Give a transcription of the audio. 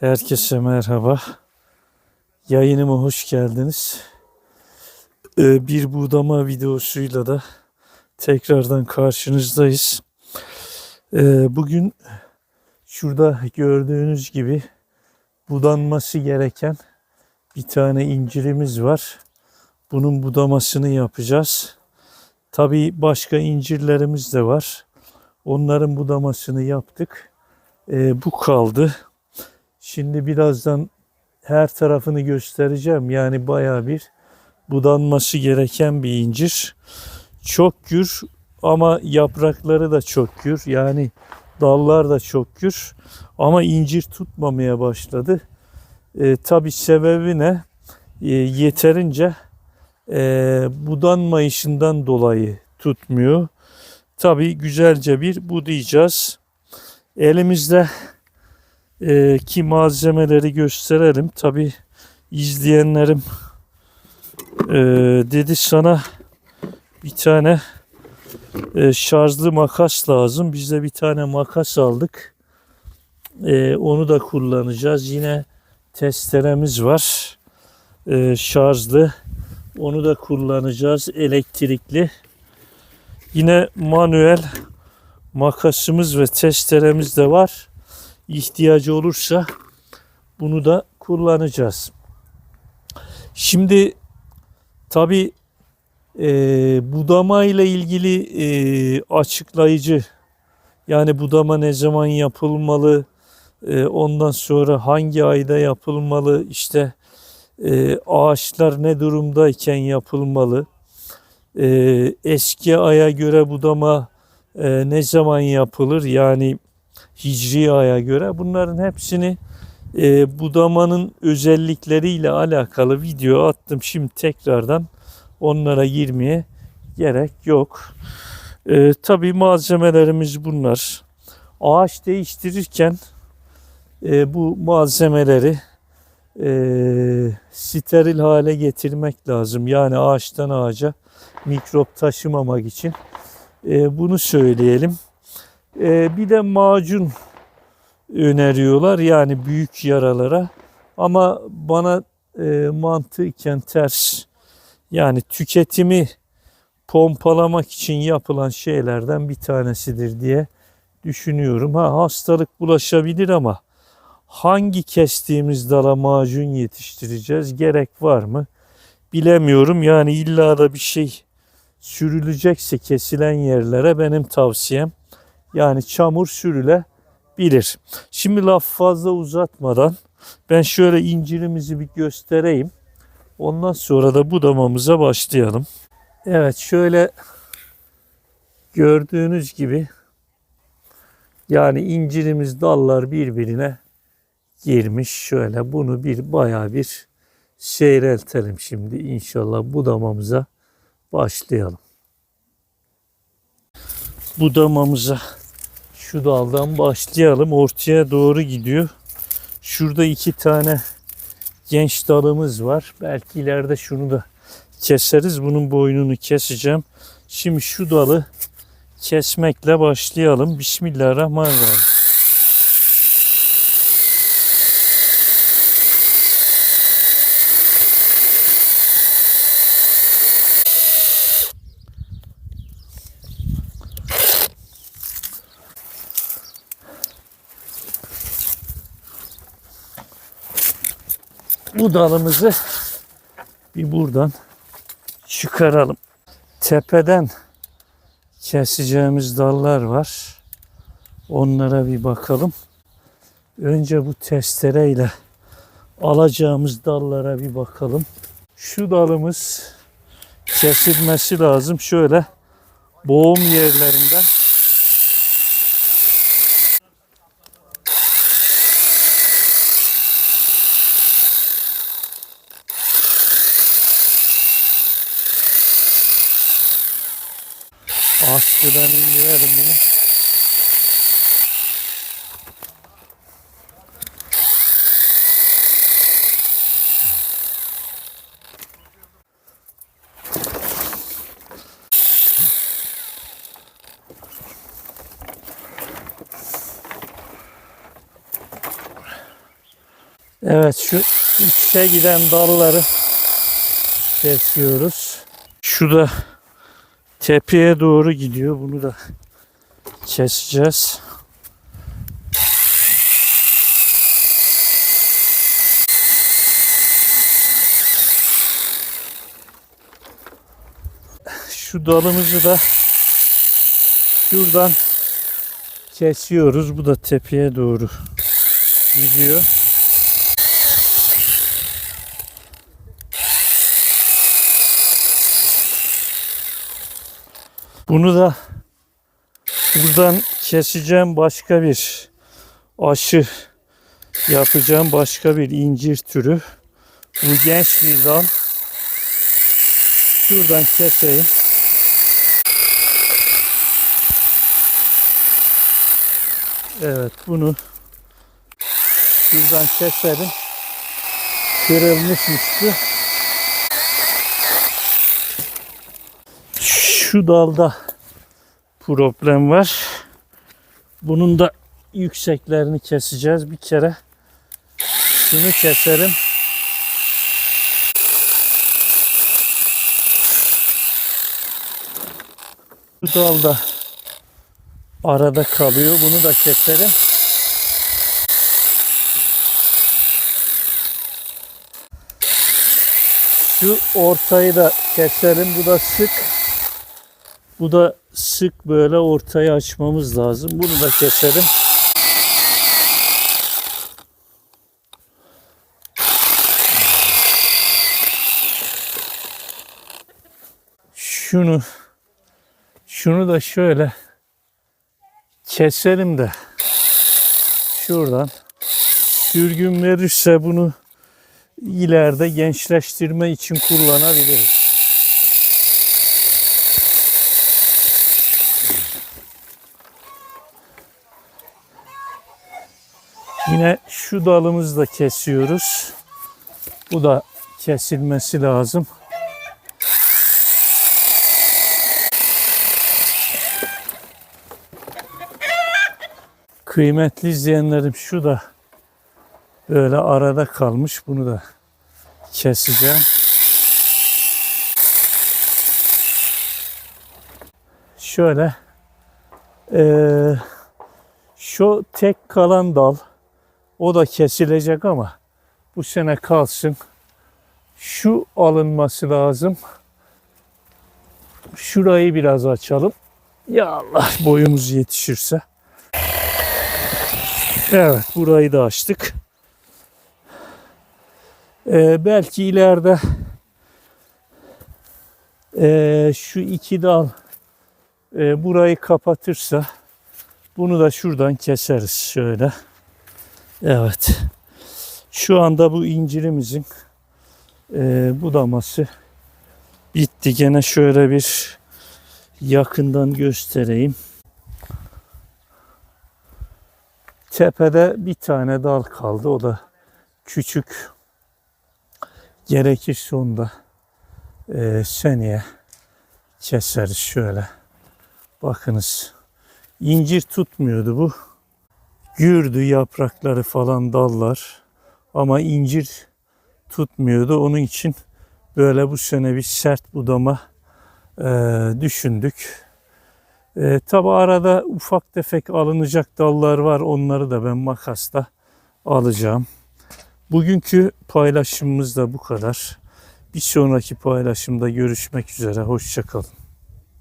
Herkese merhaba. Yayınıma hoş geldiniz. Ee, bir budama videosuyla da tekrardan karşınızdayız. Ee, bugün şurada gördüğünüz gibi budanması gereken bir tane incirimiz var. Bunun budamasını yapacağız. Tabii başka incirlerimiz de var. Onların budamasını yaptık. Ee, bu kaldı. Şimdi birazdan her tarafını göstereceğim. Yani baya bir budanması gereken bir incir. Çok gür ama yaprakları da çok gür. Yani dallar da çok gür. Ama incir tutmamaya başladı. E, Tabi sebebi ne? E, yeterince e, budanmayışından dolayı tutmuyor. Tabi güzelce bir budayacağız. Elimizde e, ki malzemeleri gösterelim. Tabi izleyenlerim e, dedi sana bir tane e, şarjlı makas lazım. Biz de bir tane makas aldık. E, onu da kullanacağız. Yine testeremiz var. E, şarjlı. Onu da kullanacağız. Elektrikli. Yine manuel makasımız ve testeremiz de var ihtiyacı olursa bunu da kullanacağız. Şimdi tabi e, budama ile ilgili e, açıklayıcı yani budama ne zaman yapılmalı e, ondan sonra hangi ayda yapılmalı işte e, ağaçlar ne durumdayken yapılmalı e, eski aya göre budama e, ne zaman yapılır yani Hicri aya göre bunların hepsini e, budamanın özellikleriyle alakalı video attım. Şimdi tekrardan onlara girmeye gerek yok. E, tabii malzemelerimiz bunlar. Ağaç değiştirirken e, bu malzemeleri e, steril hale getirmek lazım. Yani ağaçtan ağaca mikrop taşımamak için. E, bunu söyleyelim. Ee, bir de macun öneriyorlar yani büyük yaralara. Ama bana e, mantıken ters. Yani tüketimi pompalamak için yapılan şeylerden bir tanesidir diye düşünüyorum. Ha hastalık bulaşabilir ama hangi kestiğimiz dala macun yetiştireceğiz? Gerek var mı? Bilemiyorum. Yani illa da bir şey sürülecekse kesilen yerlere benim tavsiyem yani çamur sürülebilir. Şimdi laf fazla uzatmadan ben şöyle incirimizi bir göstereyim. Ondan sonra da budamamıza başlayalım. Evet şöyle gördüğünüz gibi yani incirimiz dallar birbirine girmiş. Şöyle bunu bir baya bir seyreltelim şimdi inşallah budamamıza başlayalım. Budamamıza şu daldan başlayalım. Ortaya doğru gidiyor. Şurada iki tane genç dalımız var. Belki ileride şunu da keseriz. Bunun boynunu keseceğim. Şimdi şu dalı kesmekle başlayalım. Bismillahirrahmanirrahim. Bu dalımızı bir buradan çıkaralım. Tepeden keseceğimiz dallar var. Onlara bir bakalım. Önce bu testereyle alacağımız dallara bir bakalım. Şu dalımız kesilmesi lazım. Şöyle boğum yerlerinden Askıdan indirelim bunu. Evet şu içe giden dalları kesiyoruz. Şu da tepeye doğru gidiyor. Bunu da keseceğiz. Şu dalımızı da şuradan kesiyoruz. Bu da tepeye doğru gidiyor. Bunu da buradan keseceğim başka bir aşı yapacağım başka bir incir türü. Bu genç bir dal. Şuradan keseyim. Evet bunu şuradan keselim. Kırılmış üstü. Şu dalda problem var. Bunun da yükseklerini keseceğiz. Bir kere şunu keselim. Bu dalda arada kalıyor. Bunu da keselim. Şu ortayı da keselim. Bu da sık. Bu da sık böyle ortayı açmamız lazım. Bunu da keselim. Şunu şunu da şöyle keselim de şuradan sürgün verirse bunu ileride gençleştirme için kullanabiliriz. Yine şu dalımızı da kesiyoruz. Bu da kesilmesi lazım. Kıymetli izleyenlerim şu da böyle arada kalmış. Bunu da keseceğim. Şöyle eee, şu tek kalan dal o da kesilecek ama bu sene kalsın. Şu alınması lazım. Şurayı biraz açalım. Ya Allah boyumuz yetişirse. Evet burayı da açtık. Ee, belki ileride ee, şu iki dal ee, burayı kapatırsa bunu da şuradan keseriz şöyle. Evet. Şu anda bu incirimizin ee, budaması bitti. Gene şöyle bir yakından göstereyim. Tepede bir tane dal kaldı. O da küçük. Gerekirse onu da e, seneye keseriz şöyle. Bakınız. İncir tutmuyordu bu. Gürdü yaprakları falan dallar. Ama incir tutmuyordu. Onun için böyle bu sene bir sert budama e, düşündük. E, Tabi arada ufak tefek alınacak dallar var. Onları da ben makasla alacağım. Bugünkü paylaşımımız da bu kadar. Bir sonraki paylaşımda görüşmek üzere. Hoşçakalın.